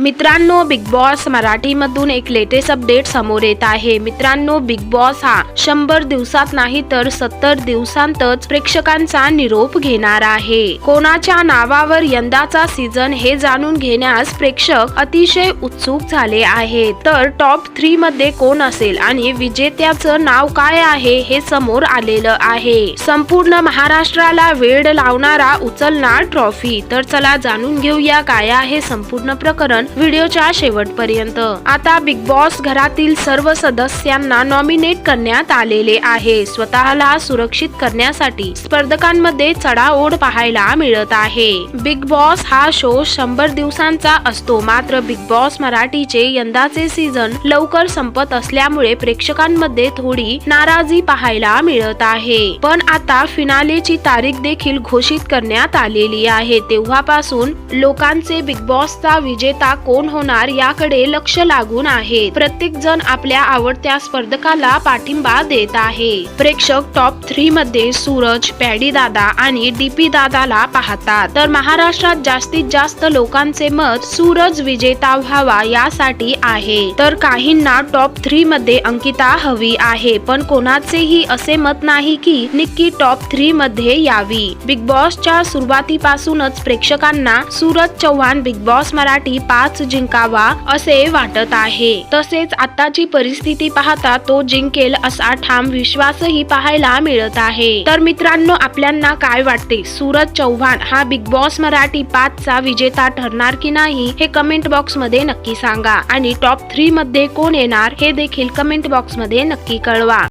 मित्रांनो big boss मराठीमधून एक लेटेस्ट अपडेट समोर येत आहे. मित्रांनो बिग बॉस हा शंभर दिवसात नाही तर सत्तर दिवसांतच प्रेक्षकांचा निरोप घेणार आहे. कोणाच्या नावावर यंदाचा सीझन हे जाणून घेण्यास प्रेक्षक अतिशय उत्सुक झाले आहे तर टॉप थ्री मध्ये कोण असेल आणि विजेत्याचं नाव काय आहे हे समोर आलेलं आहे. संपूर्ण महाराष्ट्राला वेळ लावणारा उचलणार ट्रॉफी तर चला जाणून घेऊया काय आहे संपूर्ण प्रकरण. व्हिडिओच्या शेवटपर्यंत. आता बिग बॉस घरातील सर्व सदस्यांना नॉमिनेट करण्यात आलेले आहे. स्वतःला सुरक्षित करण्यासाठी स्पर्धकांमध्ये चढाओढ पाहायला मिळत आहे. बिग बॉस हा शो शंभर दिवसांचा असतो. मात्र बिग बॉस मराठीचे यंदाचे सीझन लवकर संपत असल्यामुळे प्रेक्षकांमध्ये थोडी नाराजी पाहायला मिळत आहे. पण आता फिनालेची तारीख देखील घोषित करण्यात आलेली आहे. तेव्हापासून लोकांचे बिग बॉसचा विजेता कोण होणार याकडे लक्ष लागून आहे. प्रत्येक जण आपल्या आवडत्या स्पर्धकाला पाठिंबा देत आहे. प्रेक्षक टॉप थ्री मध्ये सूरज पॅडी दादा आणि डीपी दादाला पाहतात. तर महाराष्ट्रात जास्तीत जास्त लोकांचे मत सूरज विजेता व्हावा यासाठी आहे. तर काहींना टॉप थ्री मध्ये अंकिता हवी आहे पण कोणाचेही असे मत नाही की निक्की टॉप थ्री मध्ये यावी. बिग बॉसच्या सुरुवातीपासूनच प्रेक्षकांना सूरज चव्हाण बिग बॉस मराठी पाच जिंकावा असे वाटत आहे. तसेच आताची परिस्थिती पाहता तो जिंकेल असा ठाम विश्वासही पाहायला मिळत आहे. तर मित्रांनो आपल्यांना काय वाटते? सूरज चव्हाण हा बिग बॉस मराठी पाच चा विजेता ठरणार की नाही हे कमेंट बॉक्समध्ये नक्की सांगा. आणि टॉप थ्री मध्ये कोण येणार हे देखील कमेंट बॉक्समध्ये नक्की कळवा.